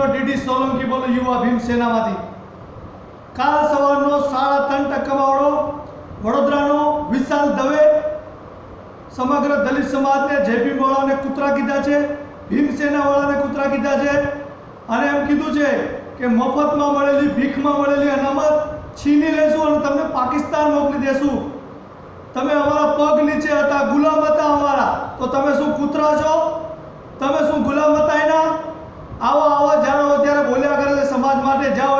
મિત્રો ડીડી સોલંકી બોલો, યુવા ભીમ કાલ સવારનો સાડા ત્રણ ટકાવાળો વડોદરાનો વિશાલ દવે સમગ્ર દલિત સમાજને જેપી વાળાને કૂતરા કીધા છે ભીમસેનાવાળાને કૂતરા કીધા છે. અને એમ કીધું છે કે મફતમાં મળેલી, ભીખમાં મળેલી અનામત છીની લેશું અને તમને પાકિસ્તાન મોકલી દેશું. તમે અમારા પગ નીચે હતા, ગુલામ હતા અમારા. તો તમે શું કૂતરા છો? તમે શું ગુલામ હતા એના? આવા આવા જ્યારે હોય ત્યારે બોલ્યા કરે છે સમાજ માટે જ્યાં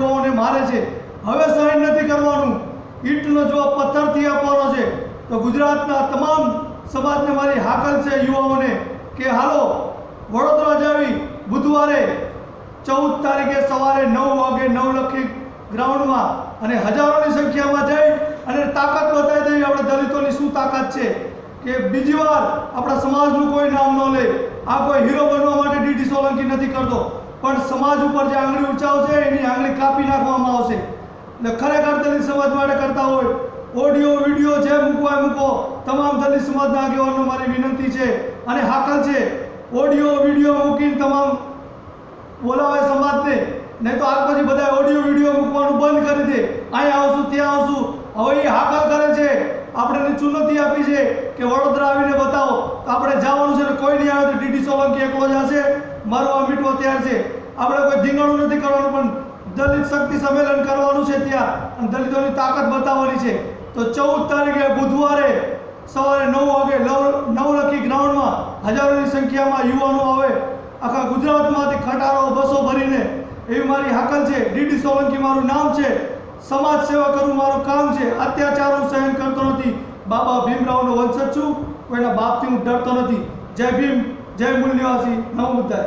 યુવાઓને મારે છે. હવે સહન નથી કરવાનું. ઈંટનો જવાબ પથ્થરથી આપવાનો છે. તો ગુજરાતના તમામ સમાજને મારી હાકલ છે યુવાઓને કે હાલો, વડોદરા જાવી બુધવારે ચૌદ તારીખે સવારે નવ વાગે નવલખી ગ્રાઉન્ડમાં અને હજારોની સંખ્યામાં જઈ અને તાકાત બતાવી દેવી. આપણે દલિતોની શું તાકાત છે? કે બીજી વાર આપણા સમાજનું કોઈ નામ ન લે, આ કોઈ હીરો બનવા માટે ડીડી સોલંકી નથી કરતો. પણ સમાજ ઉપર જે આંગળી ઉંચાવશે એની આંગળી કાપી નાખવામાં આવશે. એટલે ખરેખર દલિત સમાજ માટે કરતા હોય, ઓડિયો, વીડિયો જે મૂકવા મૂકો. તમામ દલિત સમાજના આગેવાનો મારી વિનંતી છે અને હાકલ છે, ઓડિયો, વીડિયો મૂકીને તમામ બોલાવે સમાજને. નહીં તો આજ પછી બધા ઓડિયો, વીડિયો મૂકવાનું બંધ કરી દે. અહીંયા આવશું, ત્યાં આવશું. હવે એ હાકલ કરે છે આપણે ચુનૌતી આપી છે કે વડોદરા આવીને બતાવો. તો આપણે જવાનું છે ને કોઈ નહીં આવે તો ડીડી સોલંકી એકલો જ હશે. મરવા મીટવા તૈયાર છે. આપણે કોઈ ધીંગણું નથી કરવાનું, પણ દલિત શક્તિ સંમેલન કરવાનું છે ત્યાં. અને દલિતોની તાકાત બતાવવાની છે. તો ચૌદ તારીખે બુધવારે સવારે નવ વાગે નવ નવલખી ગ્રાઉન્ડમાં હજારોની સંખ્યામાં યુવાનો આવે. આખા ગુજરાતમાંથી ખટારો, બસો ભરીને. એવી મારી હાકલ છે. ડીડી સોલંકી મારું નામ છે. સમાજ સેવા કરવું મારું કામ છે. અત્યાચારો સહન બાબા ભીમરાવનો વંશજ છું. કોઈના બાપથી હું ડરતો નથી. જય ભીમ, જય મૂલ્યવાસી. નવ મુદ્દા